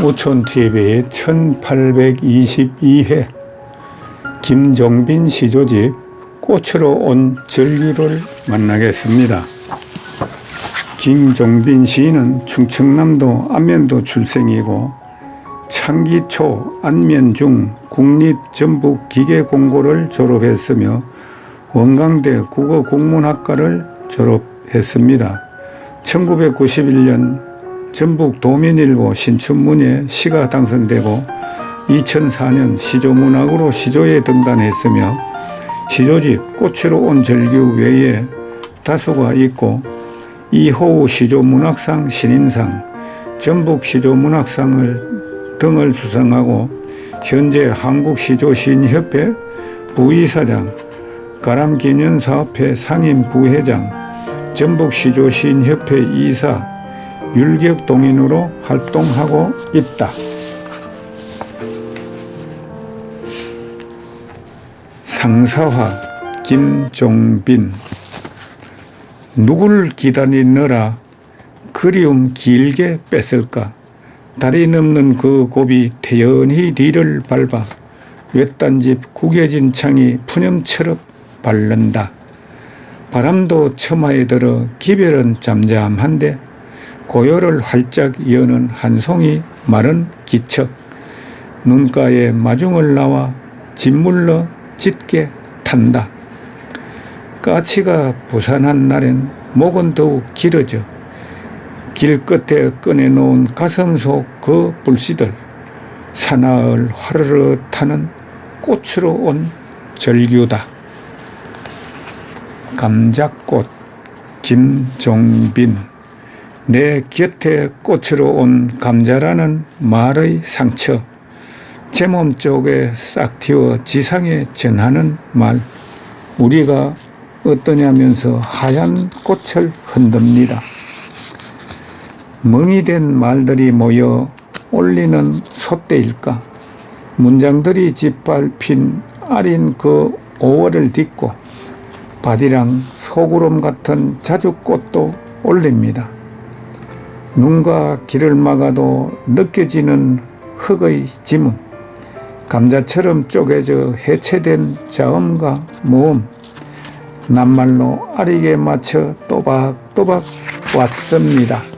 우촌TV의 1822회 김종빈 시조집 꽃으로 온 절규를 만나겠습니다. 김종빈 시인은 충청남도 안면도 출생이고 창기초 안면중 국립전북기계공고를 졸업했으며 원광대 국어국문학과를 졸업했습니다. 1991년 전북 도민일보 신춘문예 시가 당선되고 2004년 시조문학으로 시조에 등단했으며 시조집 꽃으로 온 절규 외에 다수가 있고 이호우 시조문학상 신인상, 전북 시조문학상을 등을 수상하고 현재 한국시조시인협회 부이사장, 가람기념사업회 상임 부회장, 전북시조시인협회 이사, 율격 동인으로 활동하고 있다. 상사화 김종빈 누굴 기다리느라 그리움 길게 뺐을까 다리 넘는 그 곱이 태연히 뒤를 밟아 외딴 집 구겨진 창이 푸념처럼 바른다. 바람도 처마에 들어 기별은 잠잠한데 고요를 활짝 여는 한 송이 마른 기척 눈가에 마중을 나와 짓물러 짙게 탄다. 까치가 부산한 날엔 목은 더욱 길어져 길 끝에 꺼내놓은 가슴 속 그 불씨들 사나흘 화르르 타는 꽃으로 온 절규다. 감자꽃 김종빈 내 곁에 꽃으로 온 감자라는 말의 상처 제 몸 쪽에 싹 튀어 지상에 전하는 말 우리가 어떠냐면서 하얀 꽃을 흔듭니다. 멍이 된 말들이 모여 올리는 소떼일까 문장들이 짓밟힌 아린 그 5월을 딛고 바디랑 소구름 같은 자주꽃도 올립니다. 눈과 길을 막아도 느껴지는 흙의 지문, 감자처럼 쪼개져 해체된 자음과 모음, 낱말로 아리게 맞춰 또박또박 왔습니다.